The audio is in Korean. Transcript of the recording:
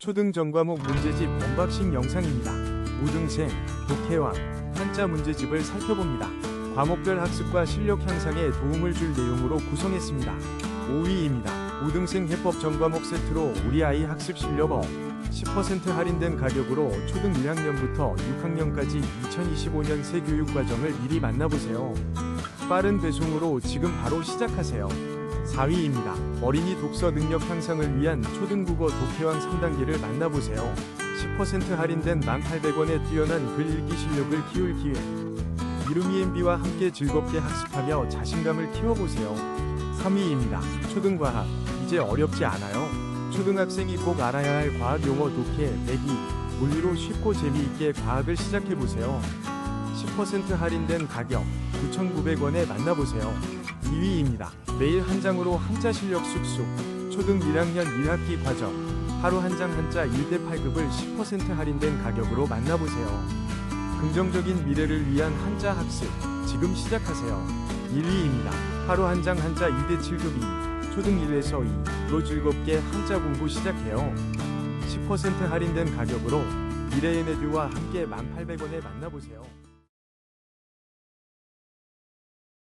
초등 전 과목 문제집 언박싱 영상입니다. 우등생, 독해왕, 한자 문제집을 살펴봅니다. 과목별 학습과 실력 향상에 도움을 줄 내용으로 구성했습니다. 5위입니다. 우등생 해법 전 과목 세트로 우리 아이 학습 실력 업. 10% 할인된 가격으로 초등 1학년부터 6학년까지 2025년 새 교육과정을 미리 만나보세요. 빠른 배송으로 지금 바로 시작하세요. 4위입니다. 어린이 독서 능력 향상을 위한 초등국어 독해왕 3단계를 만나보세요. 10% 할인된 1,800원에 뛰어난 글 읽기 실력을 키울 기회. 이루미엔비와 함께 즐겁게 학습하며 자신감을 키워보세요. 3위입니다. 초등과학. 이제 어렵지 않아요. 초등학생이 꼭 알아야 할 과학 용어 독해, 배기, 물리로 쉽고 재미있게 과학을 시작해보세요. 10% 할인된 가격 9,900원에 만나보세요. 2위입니다. 매일 한 장으로 한자 실력 쑥쑥 초등 1학년 1학기 과정 하루 한 장 한자 1대 8급을 10% 할인된 가격으로 만나보세요. 긍정적인 미래를 위한 한자 학습 지금 시작하세요. 1위입니다. 하루 한 장 한자 2대 7급이 초등 1에서 2로 즐겁게 한자 공부 시작해요. 10% 할인된 가격으로 미래의 내듀와 함께 1,800원에 만나보세요.